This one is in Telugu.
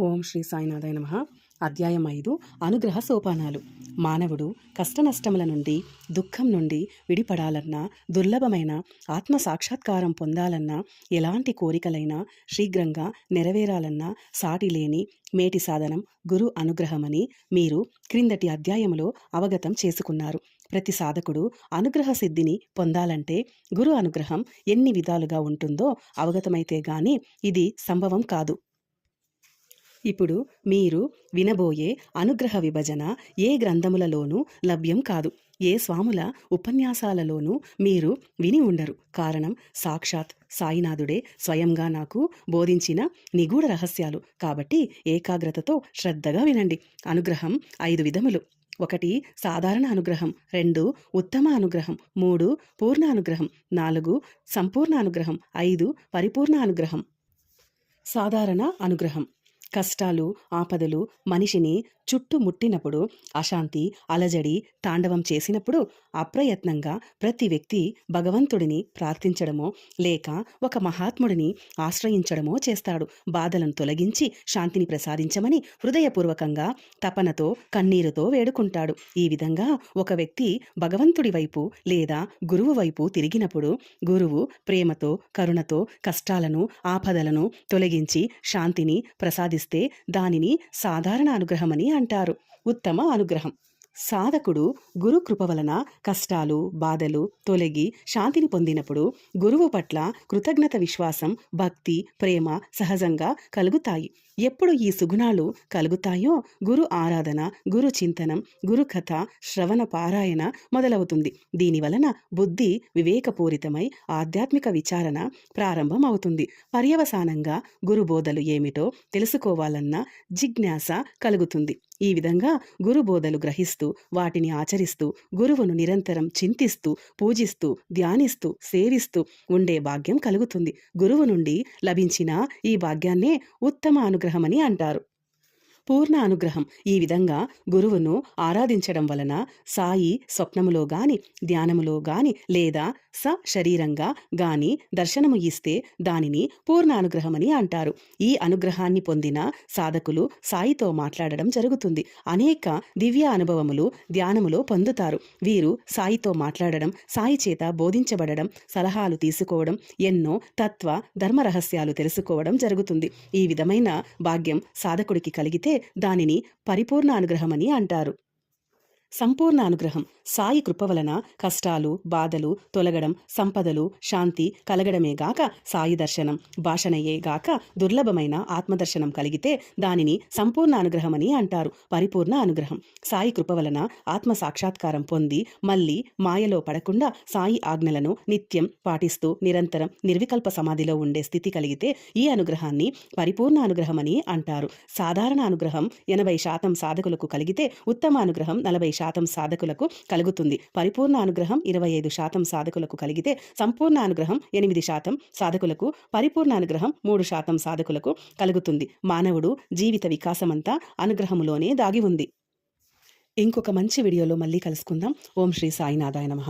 ఓం శ్రీ సాయినాథాయ నమ. అధ్యాయం ఐదు. అనుగ్రహ సోపానాలు. మానవుడు కష్టనష్టముల నుండి దుఃఖం నుండి విడిపడాలన్నా దుర్లభమైన ఆత్మ సాక్షాత్కారం పొందాలన్నా ఎలాంటి కోరికలైనా శీఘ్రంగా నెరవేరాలన్నా సాటి లేని మేటి సాధనం గురు అనుగ్రహమని మీరు క్రిందటి అధ్యాయములో అవగతం చేసుకున్నారు. ప్రతి సాధకుడు అనుగ్రహ సిద్ధిని పొందాలంటే గురు అనుగ్రహం ఎన్ని విధాలుగా ఉంటుందో అవగతమైతే గాని ఇది సంభవం కాదు. ఇప్పుడు మీరు వినబోయే అనుగ్రహ విభజన ఏ గ్రంథములలోనూ లభ్యం కాదు. ఏ స్వాముల ఉపన్యాసాలలోనూ మీరు విని ఉండరు. కారణం సాక్షాత్ సాయినాథుడే స్వయంగా నాకు బోధించిన నిగూఢ రహస్యాలు. కాబట్టి ఏకాగ్రతతో శ్రద్ధగా వినండి. అనుగ్రహం ఐదు విధములు. ఒకటి సాధారణ అనుగ్రహం. రెండు ఉత్తమ అనుగ్రహం. మూడు పూర్ణ అనుగ్రహం. నాలుగు సంపూర్ణ అనుగ్రహం. ఐదు పరిపూర్ణ అనుగ్రహం. సాధారణ అనుగ్రహం. కష్టాలు ఆపదలు మనిషిని చుట్టుముట్టినప్పుడు అశాంతి అలజడి తాండవం చేసినప్పుడు అప్రయత్నంగా ప్రతి వ్యక్తి భగవంతుడిని ప్రార్థించడమో లేక ఒక మహాత్ముడిని ఆశ్రయించడమో చేస్తాడు. బాధలను తొలగించి శాంతిని ప్రసాదించమని హృదయపూర్వకంగా తపనతో కన్నీరుతో వేడుకుంటాడు. ఈ విధంగా ఒక వ్యక్తి భగవంతుడి వైపు లేదా గురువు వైపు తిరిగినప్పుడు గురువు ప్రేమతో కరుణతో కష్టాలను ఆపదలను తొలగించి శాంతిని ప్రసాది ప్రసాదిస్తే దానిని సాధారణ అనుగ్రహమని అంటారు. ఉత్తమ అనుగ్రహం. సాధకుడు గురుకృప వలన కష్టాలు బాధలు తొలగి శాంతిని పొందినప్పుడు గురువు పట్ల కృతజ్ఞత విశ్వాసం భక్తి ప్రేమ సహజంగా కలుగుతాయి. ఎప్పుడు ఈ సుగుణాలు కలుగుతాయో గురు ఆరాధన గురు చింతనం గురు కథ శ్రవణ పారాయణ మొదలవుతుంది. దీనివలన బుద్ధి వివేకపూరితమై ఆధ్యాత్మిక విచారణ ప్రారంభం అవుతుంది పర్యవసానంగా గురుబోధలు ఏమిటో తెలుసుకోవాలన్న జిజ్ఞాస కలుగుతుంది. ఈ విధంగా గురుబోధలు గ్రహిస్తూ వాటిని ఆచరిస్తూ గురువును నిరంతరం చింతిస్తూ పూజిస్తూ ధ్యానిస్తూ సేవిస్తూ ఉండే భాగ్యం కలుగుతుంది. గురువు నుండి లభించిన ఈ భాగ్యాన్నే ఉత్తమ అనుగ్రహమని అంటారు. పూర్ణ అనుగ్రహం. ఈ విధంగా గురువును ఆరాధించడం వలన సాయి స్వప్నములో గాని ధ్యానములో గాని లేదా స శరీరంగా గాని దర్శనము ఇస్తే దానిని పూర్ణ అనుగ్రహమని అంటారు. ఈ అనుగ్రహాన్ని పొందిన సాధకులు సాయితో మాట్లాడడం జరుగుతుంది. అనేక దివ్య అనుభవములు ధ్యానములో పొందుతారు. వీరు సాయితో మాట్లాడడం సాయి చేత బోధించబడడం సలహాలు తీసుకోవడం ఎన్నో తత్వ ధర్మ రహస్యాలు తెలుసుకోవడం జరుగుతుంది. ఈ విధమైన భాగ్యం సాధకుడికి కలిగితే దానిని పరిపూర్ణ అనుగ్రహమని అంటారు. సంపూర్ణ అనుగ్రహం సాయి కృప వలన కష్టాలు బాధలు తొలగడం సంపదలు శాంతి కలగడమే గాక సాయి దర్శనం. భాషణయే గాక దుర్లభమైన ఆత్మదర్శనం కలిగితే దానిని సంపూర్ణ అనుగ్రహమని అంటారు. పరిపూర్ణ అనుగ్రహం. సాయి కృప వలన ఆత్మ సాక్షాత్కారం పొంది మళ్ళీ మాయలో పడకుండా సాయి ఆజ్ఞలను నిత్యం పాటిస్తూ నిరంతరం నిర్వికల్ప సమాధిలో ఉండే స్థితి కలిగితే ఈ అనుగ్రహాన్ని పరిపూర్ణ అనుగ్రహమని అంటారు. సాధారణ అనుగ్రహం ఎనభై శాతం సాధకులకు కలిగితే ఉత్తమ అనుగ్రహం నలభై శాతం సాధకులకు కలుగుతుంది. పరిపూర్ణ అనుగ్రహం ఇరవై ఐదు శాతం సాధకులకు కలిగితే సంపూర్ణ అనుగ్రహం ఎనిమిది శాతం సాధకులకు పరిపూర్ణ అనుగ్రహం మూడు శాతం సాధకులకు కలుగుతుంది. మానవుడు జీవిత వికాసమంతా అనుగ్రహములోనే దాగి ఉంది. ఇంకొక మంచి వీడియోలో మళ్ళీ కలుసుకుందాం. ఓం శ్రీ సాయినాథాయ నమః.